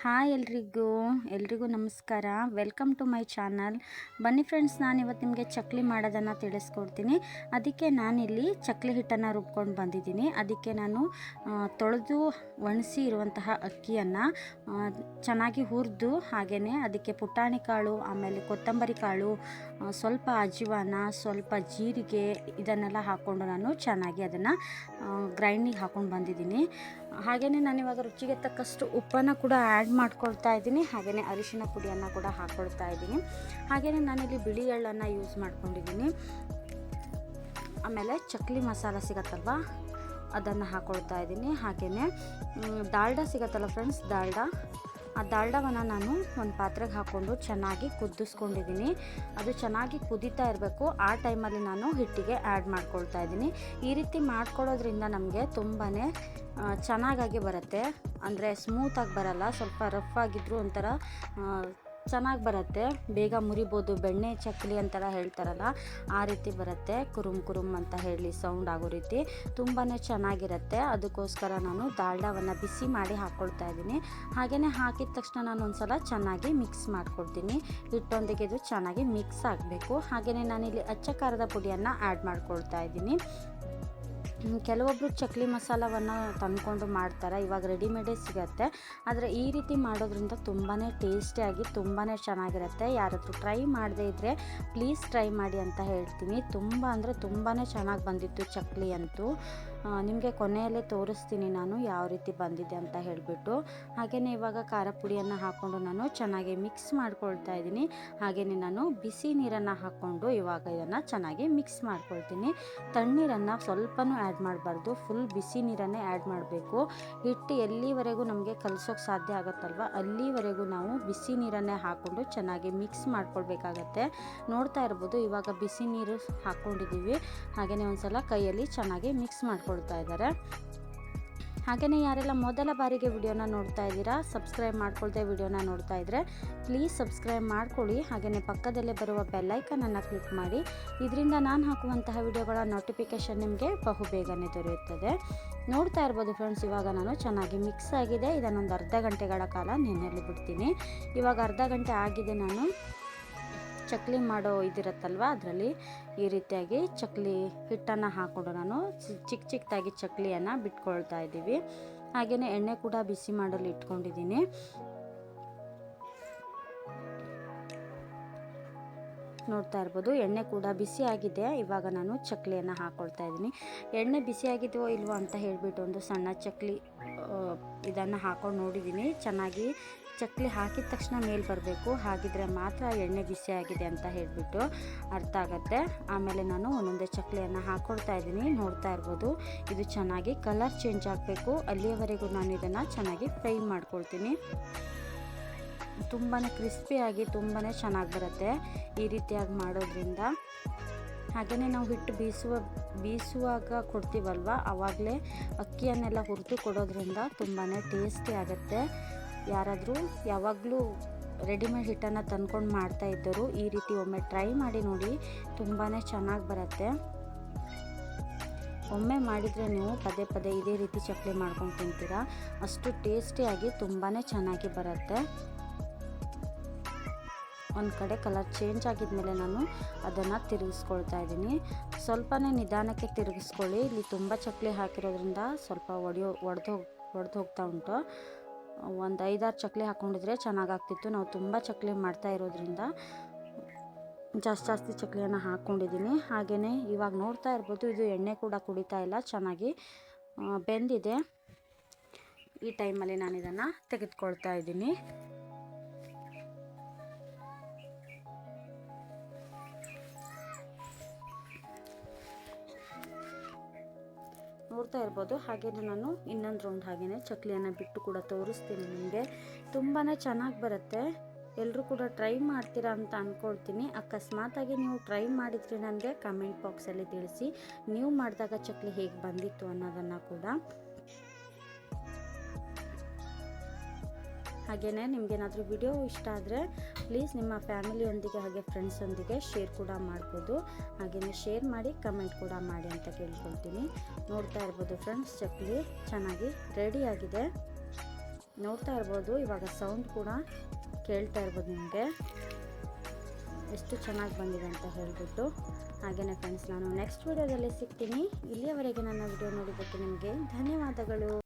Hi ಎಲ್ರಿಗೂ ಎಲ್ರಿಗೂ ನಮಸ್ಕಾರ. ವೆಲ್ಕಮ್ ಟು ಮೈ ಚಾನಲ್ ಬನ್ನಿ ಫ್ರೆಂಡ್ಸ್ ನಾನು ಇವತ್ತು ನಿಮಗೆ ಚಕ್ಲಿ ಮಾಡೋದನ್ನು ತಿಳಿಸ್ಕೊಡ್ತೀನಿ. ಅದಕ್ಕೆ ನಾನಿಲ್ಲಿ ಚಕ್ಲಿ ಹಿಟ್ಟನ್ನು ರುಬ್ಕೊಂಡು ಬಂದಿದ್ದೀನಿ. ಅದಕ್ಕೆ ನಾನು ತೊಳೆದು ಒಣಸಿ ಇರುವಂತಹ ಅಕ್ಕಿಯನ್ನು ಚೆನ್ನಾಗಿ ಹುರಿದು ಹಾಗೆಯೇ ಅದಕ್ಕೆ ಪುಟಾಣಿ ಕಾಳು, ಆಮೇಲೆ ಕೊತ್ತಂಬರಿ ಕಾಳು ಸ್ವಲ್ಪ ಅಜಿವಾನ ಸ್ವಲ್ಪ ಜೀರಿಗೆ ಇದನ್ನೆಲ್ಲ ಹಾಕ್ಕೊಂಡು ನಾನು ಚೆನ್ನಾಗಿ ಅದನ್ನು ಗ್ರೈಂಡಿಗೆ ಹಾಕ್ಕೊಂಡು ಬಂದಿದ್ದೀನಿ. ಹಾಗೆಯೇ ನಾನು ಇವಾಗ ರುಚಿಗೆ ತಕ್ಕಷ್ಟು ಉಪ್ಪನ್ನು ಕೂಡ ಆ್ಯಡ್ ಮಾಡ್ಕೊಳ್ತಾ ಇದ್ದೀನಿ. ಹಾಗೆಯೇ ಅರಿಶಿನ ಪುಡಿಯನ್ನು ಕೂಡ ಹಾಕ್ಕೊಳ್ತಾ ಇದ್ದೀನಿ. ಹಾಗೆಯೇ ನಾನಿಲ್ಲಿ ಬಿಳಿ ಎಳ್ಳನ್ನು ಯೂಸ್ ಮಾಡ್ಕೊಂಡಿದ್ದೀನಿ. ಆಮೇಲೆ ಚಕ್ಲಿ ಮಸಾಲ ಸಿಗತ್ತಲ್ವ? ಅದನ್ನು ಹಾಕ್ಕೊಳ್ತಾ ಇದ್ದೀನಿ. ಹಾಗೆಯೇ ದಾಲ್ಡ ಸಿಗತ್ತಲ್ಲ ಫ್ರೆಂಡ್ಸ್ ದಾಲ್ಡ? ಆ ದಾಲ್ಡವನ್ನು ನಾನು ಒಂದು ಪಾತ್ರೆಗೆ ಹಾಕ್ಕೊಂಡು ಚೆನ್ನಾಗಿ ಕುದಿಸ್ಕೊಂಡಿದ್ದೀನಿ ಅದು ಚೆನ್ನಾಗಿ ಕುದೀತಾ ಇರಬೇಕು. ಆ ಟೈಮಲ್ಲಿ ನಾನು ಹಿಟ್ಟಿಗೆ ಆ್ಯಡ್ ಮಾಡ್ಕೊಳ್ತಾ ಇದ್ದೀನಿ. ಈ ರೀತಿ ಮಾಡ್ಕೊಳ್ಳೋದ್ರಿಂದ ನಮಗೆ ತುಂಬಾ ಚೆನ್ನಾಗಾಗಿ ಬರುತ್ತೆ. ಅಂದರೆ ಸ್ಮೂತಾಗಿ ಬರಲ್ಲ. ಸ್ವಲ್ಪ ರಫ್ ಆಗಿದ್ರೂ ಒಂಥರ ಚೆನ್ನಾಗಿ ಬರುತ್ತೆ. ಬೇಗ ಮುರಿಬೋದು, ಬೆಣ್ಣೆ, ಚಕ್ಲಿ ಅಂತೆಲ್ಲ ಹೇಳ್ತಾರಲ್ಲ, ಆ ರೀತಿ ಬರುತ್ತೆ. ಕುರುಮ್ ಕುರುಮ್ ಅಂತ ಹೇಳಿ ಸೌಂಡ್ ಆಗೋ ರೀತಿ. ತುಂಬಾ ಚೆನ್ನಾಗಿರುತ್ತೆ. ಅದಕ್ಕೋಸ್ಕರ ನಾನು ದಾಲ್ಡಾವನ್ನು ಬಿಸಿ ಮಾಡಿ ಹಾಕ್ಕೊಳ್ತಾ ಇದ್ದೀನಿ. ಹಾಗೆಯೇ ಹಾಕಿದ ತಕ್ಷಣ ನಾನು ಒಂದ್ಸಲ ಚೆನ್ನಾಗಿ ಮಿಕ್ಸ್ ಮಾಡ್ಕೊಳ್ತೀನಿ. ಹಿಟ್ಟೊಂದಿಗೆ ಇದು ಚೆನ್ನಾಗಿ ಮಿಕ್ಸ್ ಆಗಬೇಕು. ಹಾಗೆಯೇ ನಾನಿಲ್ಲಿ ಅಚ್ಚ ಖಾರದ ಪುಡಿಯನ್ನು ಆ್ಯಡ್ ಮಾಡ್ಕೊಳ್ತಾ ಇದ್ದೀನಿ. ಹ್ಮ್, ಕೆಲವೊಬ್ರು ಚಕ್ಲಿ ಮಸಾಲವನ್ನು ತಂದ್ಕೊಂಡು ಮಾಡ್ತಾರೆ. ಇವಾಗ ರೆಡಿಮೇಡೇ ಸಿಗತ್ತೆ. ಆದರೆ ಈ ರೀತಿ ಮಾಡೋದ್ರಿಂದ ತುಂಬಾ ಟೇಸ್ಟಿಯಾಗಿ ತುಂಬಾ ಚೆನ್ನಾಗಿರುತ್ತೆ. ಯಾರಾದರೂ ಟ್ರೈ ಮಾಡದೇ ಇದ್ದರೆ ಪ್ಲೀಸ್ ಟ್ರೈ ಮಾಡಿ ಅಂತ ಹೇಳ್ತೀನಿ. ತುಂಬ ಅಂದರೆ ತುಂಬಾ ಚೆನ್ನಾಗಿ ಬಂದಿತ್ತು ಚಕ್ಲಿ ಅಂತೂ. ನಿಮಗೆ ಕೊನೆಯಲ್ಲೇ ತೋರಿಸ್ತೀನಿ ನಾನು ಯಾವ ರೀತಿ ಬಂದಿದೆ ಅಂತ ಹೇಳಿಬಿಟ್ಟು. ಹಾಗೆಯೇ ಇವಾಗ ಖಾರ ಪುಡಿಯನ್ನು ಹಾಕ್ಕೊಂಡು ನಾನು ಚೆನ್ನಾಗಿ ಮಿಕ್ಸ್ ಮಾಡ್ಕೊಳ್ತಾ ಇದ್ದೀನಿ. ಹಾಗೆಯೇ ನಾನು ಬಿಸಿ ನೀರನ್ನು ಹಾಕ್ಕೊಂಡು ಇವಾಗ ಇದನ್ನು ಚೆನ್ನಾಗಿ ಮಿಕ್ಸ್ ಮಾಡ್ಕೊಳ್ತೀನಿ. ತಣ್ಣೀರನ್ನು ಸ್ವಲ್ಪನೂ ಆ್ಯಡ್ ಮಾಡಬಾರ್ದು. ಫುಲ್ ಬಿಸಿ ನೀರನ್ನೇ ಆ್ಯಡ್ ಮಾಡಬೇಕು. ಹಿಟ್ಟು ಎಲ್ಲಿವರೆಗೂ ನಮಗೆ ಕಲಿಸೋಕೆ ಸಾಧ್ಯ ಆಗುತ್ತಲ್ವ? ಅಲ್ಲಿವರೆಗೂ ನಾವು ಬಿಸಿ ನೀರನ್ನೇ ಹಾಕ್ಕೊಂಡು ಚೆನ್ನಾಗಿ ಮಿಕ್ಸ್ ಮಾಡ್ಕೊಳ್ಬೇಕಾಗತ್ತೆ. ನೋಡ್ತಾ ಇರ್ಬೋದು, ಇವಾಗ ಬಿಸಿ ನೀರು ಹಾಕ್ಕೊಂಡಿದ್ದೀವಿ ಹಾಗೆಯೇ ಒಂದು ಸಲ ಕೈಯಲ್ಲಿ ಚೆನ್ನಾಗಿ ಮಿಕ್ಸ್ ಮಾಡ್ಕೊಳ್ತಾ ಇದ್ದಾರೆ. ಹಾಗೆಯೇ ಯಾರೆಲ್ಲ ಮೊದಲ ಬಾರಿಗೆ ವಿಡಿಯೋನ ನೋಡ್ತಾ ಇದ್ದೀರಾ, ಸಬ್ಸ್ಕ್ರೈಬ್ ಮಾಡ್ಕೊಳ್ದೆ ವಿಡಿಯೋನ ನೋಡ್ತಾ ಇದ್ದರೆ ಪ್ಲೀಸ್ ಸಬ್ಸ್ಕ್ರೈಬ್ ಮಾಡ್ಕೊಳ್ಳಿ. ಹಾಗೆಯೇ ಪಕ್ಕದಲ್ಲೇ ಬರುವ ಬೆಲ್ಲೈಕನನ್ನು ಕ್ಲಿಕ್ ಮಾಡಿ. ಇದರಿಂದ ನಾನು ಹಾಕುವಂತಹ ವಿಡಿಯೋಗಳ ನೋಟಿಫಿಕೇಷನ್ ನಿಮಗೆ ಬಹು ಬೇಗನೆ ದೊರೆಯುತ್ತದೆ. ನೋಡ್ತಾ ಇರ್ಬೋದು ಫ್ರೆಂಡ್ಸ್ ಇವಾಗ ನಾನು ಚೆನ್ನಾಗಿ ಮಿಕ್ಸ್ ಆಗಿದೆ. ಇದನ್ನೊಂದು ಅರ್ಧ ಗಂಟೆಗಳ ಕಾಲ ನೆನೆಯಲ್ಲಿ ಬಿಡ್ತೀನಿ. ಇವಾಗ ಅರ್ಧ ಗಂಟೆ ಆಗಿದೆ ನಾನು. ಚಕ್ಲಿ ಮಾಡೋ ಇದಿರುತ್ತಲ್ವ ಅದರಲ್ಲಿ? ಈ ರೀತಿಯಾಗಿ ಚಕ್ಲಿ ಹಿಟ್ಟನ್ನು ಹಾಕ್ಕೊಂಡು ನಾನು ಚಿಕ್ಕ ಚಿಕ್ಕದಾಗಿ ಚಕ್ಲಿಯನ್ನು ಬಿಟ್ಕೊಳ್ತಾ ಇದ್ದೀವಿ. ಹಾಗೆಯೇ ಎಣ್ಣೆ ಕೂಡ ಬಿಸಿ ಮಾಡಲು ಇಟ್ಕೊಂಡಿದ್ದೀನಿ. ನೋಡ್ತಾ ಇರ್ಬೋದು. ಎಣ್ಣೆ ಕೂಡ ಬಿಸಿ ಆಗಿದೆ. ಇವಾಗ ನಾನು ಚಕ್ಲಿಯನ್ನು ಹಾಕ್ಕೊಳ್ತಾ ಇದ್ದೀನಿ. ಎಣ್ಣೆ ಬಿಸಿ ಆಗಿದೆಯೋ ಇಲ್ವೋ ಅಂತ ಹೇಳಿಬಿಟ್ಟು ಒಂದು ಸಣ್ಣ ಚಕ್ಲಿ ಇದನ್ನು ಹಾಕೊಂಡು ನೋಡಿದ್ದೀನಿ. ಚೆನ್ನಾಗಿ ಚಕ್ಲಿ ಹಾಕಿದ ತಕ್ಷಣ ಮೇಲೆ ಬರಬೇಕು. ಹಾಗಿದ್ರೆ ಮಾತ್ರ ಎಣ್ಣೆ ಬಿಸಿ ಆಗಿದೆ ಅಂತ ಹೇಳಿಬಿಟ್ಟು ಅರ್ಥ ಆಗುತ್ತೆ. ಆಮೇಲೆ ನಾನು ಒಂದೊಂದೇ ಚಕ್ಲಿಯನ್ನು ಹಾಕ್ಕೊಳ್ತಾ ಇದ್ದೀನಿ. ನೋಡ್ತಾ ಇರ್ಬೋದು. ಇದು ಚೆನ್ನಾಗಿ ಕಲರ್ ಚೇಂಜ್ ಆಗಬೇಕು. ಅಲ್ಲಿಯವರೆಗೂ ನಾನು ಇದನ್ನು ಚೆನ್ನಾಗಿ ಫ್ರೈ ಮಾಡ್ಕೊಳ್ತೀನಿ. ತುಂಬಾ ಕ್ರಿಸ್ಪಿಯಾಗಿ ತುಂಬಾ ಚೆನ್ನಾಗಿ ಬರುತ್ತೆ ಈ ರೀತಿಯಾಗಿ ಮಾಡೋದ್ರಿಂದ. ಹಾಗೆಯೇ ನಾವು ಹಿಟ್ಟು ಬೀಸುವ, ಬೀಸುವಾಗ ಕೊಡ್ತೀವಲ್ವ? ಆವಾಗಲೇ ಅಕ್ಕಿಯನ್ನೆಲ್ಲ ಹುರಿದು ಕೊಡೋದ್ರಿಂದ ತುಂಬಾ ಟೇಸ್ಟಿ ಆಗುತ್ತೆ. ಯಾರಾದರೂ ಯಾವಾಗಲೂ ರೆಡಿಮೇಡ್ ಹಿಟ್ಟನ್ನು ತಂದ್ಕೊಂಡು ಮಾಡ್ತಾ ಇದ್ದರು ಈ ರೀತಿ ಒಮ್ಮೆ ಟ್ರೈ ಮಾಡಿ ನೋಡಿ ತುಂಬಾ ಚೆನ್ನಾಗಿ ಬರುತ್ತೆ. ಒಮ್ಮೆ ಮಾಡಿದರೆ ನೀವು ಪದೇ ಪದೇ ಇದೇ ರೀತಿ ಚಪ್ಪಲಿ ಮಾಡ್ಕೊಂಡು ತಿಂತೀರಾ? ಅಷ್ಟು ಟೇಸ್ಟಿಯಾಗಿ ತುಂಬಾ ಚೆನ್ನಾಗಿ ಬರುತ್ತೆ. ಒಂದು ಕಡೆ ಕಲರ್ ಚೇಂಜ್ ಆಗಿದ್ಮೇಲೆ ನಾನು ಅದನ್ನು ತಿರುಗಿಸ್ಕೊಳ್ತಾ ಇದ್ದೀನಿ. ಸ್ವಲ್ಪನೇ ನಿಧಾನಕ್ಕೆ ತಿರುಗಿಸ್ಕೊಳ್ಳಿ. ಇಲ್ಲಿ ತುಂಬ ಚಕ್ಲಿ ಹಾಕಿರೋದ್ರಿಂದ ಸ್ವಲ್ಪ ಒಡೆಯೋ, ಒಡೆದು ಒಡೆದು ಹೋಗ್ತಾ ಉಂಟು. ಒಂದು ಐದಾರು ಚಕ್ಲಿ ಹಾಕ್ಕೊಂಡಿದ್ರೆ ಚೆನ್ನಾಗಾಗ್ತಿತ್ತು ನಾವು ತುಂಬ ಚಕ್ಲಿ ಮಾಡ್ತಾ ಇರೋದ್ರಿಂದ ಜಾಸ್ತಿ ಜಾಸ್ತಿ ಚಕ್ಲಿಯನ್ನು ಹಾಕ್ಕೊಂಡಿದ್ದೀನಿ ಹಾಗೆಯೇ ಇವಾಗ ನೋಡ್ತಾ ಇರ್ಬೋದು, ಇದು ಎಣ್ಣೆ ಕೂಡ ಕುಡಿತಾ ಇಲ್ಲ, ಚೆನ್ನಾಗಿ ಬೆಂದಿದೆ. ಈ ಟೈಮಲ್ಲಿ ನಾನು ಇದನ್ನು ತೆಗೆದುಕೊಳ್ತಾ ಇದ್ದೀನಿ. ನೋಡ್ತಾ ಇರ್ಬೋದು. ಹಾಗೆಯೇ ನಾನು ಇನ್ನೊಂದು ರೌಂಡ್ ಹಾಗೆಯೇ ಚಕ್ಲಿಯನ್ನು ಬಿಟ್ಟು ಕೂಡ ತೋರಿಸ್ತೀನಿ ನಿಮಗೆ. ತುಂಬಾ ಚೆನ್ನಾಗಿ ಬರುತ್ತೆ. ಎಲ್ಲರೂ ಕೂಡ ಟ್ರೈ ಮಾಡ್ತೀರಾ ಅಂತ ಅಂದ್ಕೊಳ್ತೀನಿ ಅಕಸ್ಮಾತಾಗಿ ನೀವು ಟ್ರೈ ಮಾಡಿದರೆ ನನಗೆ ಕಮೆಂಟ್ ಬಾಕ್ಸಲ್ಲಿ ತಿಳಿಸಿ. ನೀವು ಮಾಡಿದಾಗ ಚಕ್ಲಿ ಹೇಗೆ ಬಂದಿತ್ತು ಅನ್ನೋದನ್ನು ಕೂಡ. ಹಾಗೆಯೇ ನಿಮಗೇನಾದರೂ ವಿಡಿಯೋ ಇಷ್ಟ ಆದರೆ ಪ್ಲೀಸ್ ನಿಮ್ಮ ಫ್ಯಾಮಿಲಿಯೊಂದಿಗೆ ಹಾಗೆ ಫ್ರೆಂಡ್ಸೊಂದಿಗೆ ಶೇರ್ ಕೂಡ ಮಾಡ್ಬೋದು. ಹಾಗೆಯೇ ಶೇರ್ ಮಾಡಿ ಕಮೆಂಟ್ ಕೂಡ ಮಾಡಿ ಅಂತ ಕೇಳ್ಕೊಳ್ತೀನಿ. ನೋಡ್ತಾ ಇರ್ಬೋದು ಫ್ರೆಂಡ್ಸ್ ಚಕ್ಲಿ ಚೆನ್ನಾಗಿ ರೆಡಿಯಾಗಿದೆ ನೋಡ್ತಾ ಇರ್ಬೋದು, ಇವಾಗ ಸೌಂಡ್ ಕೂಡ ಕೇಳ್ತಾ ಇರ್ಬೋದು ನಿಮಗೆ. ಎಷ್ಟು ಚೆನ್ನಾಗಿ ಬಂದಿದೆ ಅಂತ ಹೇಳಿಬಿಟ್ಟು. ಹಾಗೆಯೇ ಫ್ರೆಂಡ್ಸ್ ನಾನು ನೆಕ್ಸ್ಟ್ ವಿಡಿಯೋದಲ್ಲಿ ಸಿಗ್ತೀನಿ. ಇಲ್ಲಿಯವರೆಗೆ ನನ್ನ ವಿಡಿಯೋ ನೋಡಿದ್ದಕ್ಕೆ ನಿಮಗೆ ಧನ್ಯವಾದಗಳು.